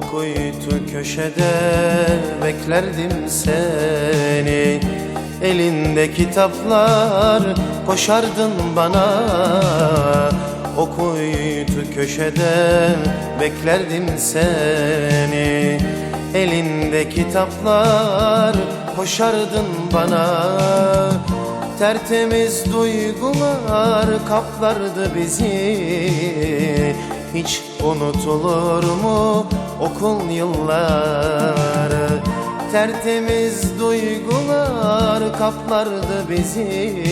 kuytu köşede beklerdim seni. Elinde kitaplar koşardın bana. O köşede beklerdim seni. Elinde kitaplar koşardın bana. Tertemiz duygular kaplardı bizi. Hiç unutulur mu okul yılları? Tertemiz duygular kaplardı bizi.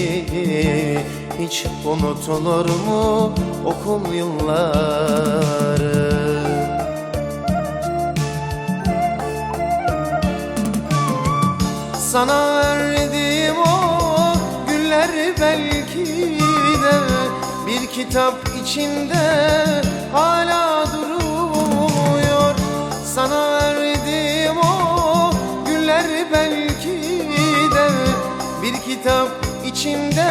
Hiç unutulur mu okul yılları? Sana verdiğim o güller belki de Bir kitap içinde hala duruyor. Sana verdiğim o güller belki de Bir kitap içinde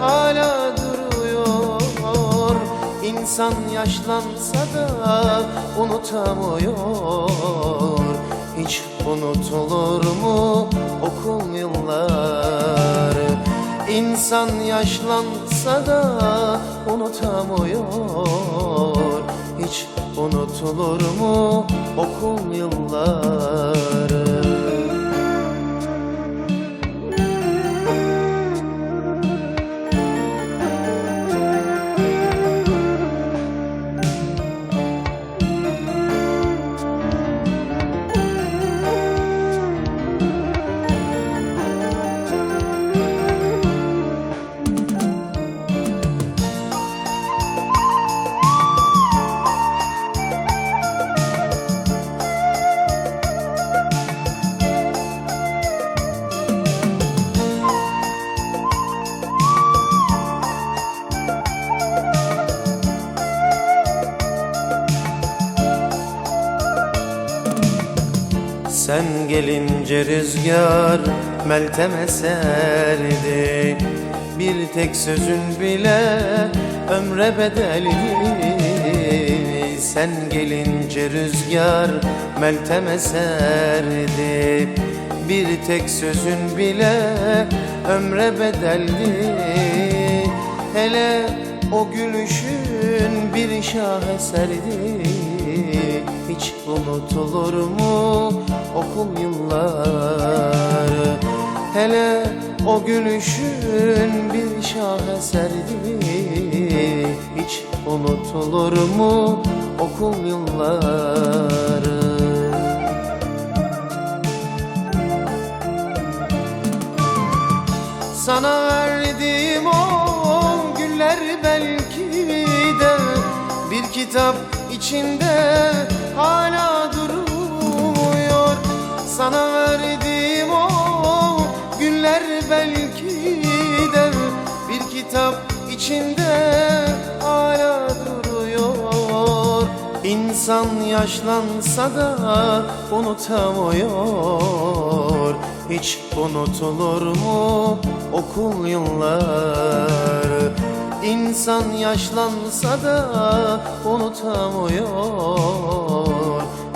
hala duruyor. İnsan yaşlansa da unutamıyor. Hiç unutulur mu okul yılları? İnsan yaşlansa da unutamıyor. Hiç unutulur mu okul yılları Sen gelince rüzgar meltem eserdi Bir tek sözün bile ömre bedeldi Sen gelince rüzgar meltem eserdi Bir tek sözün bile ömre bedeldi Hele o gülüşün bir şaheserdi Hiç unutulur mu okul yılları Hele o gülüşün bir şaheserdi Hiç unutulur mu okul yılları Sana verdiğim kitap içinde hala duruyor. Sana verdiğim o güller belki de Bir kitap içinde hala duruyor. İnsan yaşlansa da unutamıyor. Hiç unutulur mu okul yılları İnsan yaşlansa da unutamıyor.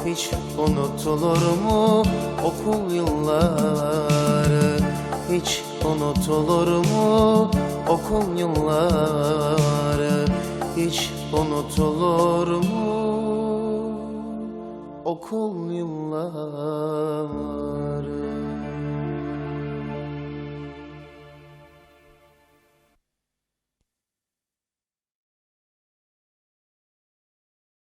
Hiç unutulur mu okul yılları? Hiç unutulur mu okul yılları? Hiç unutulur mu okul yılları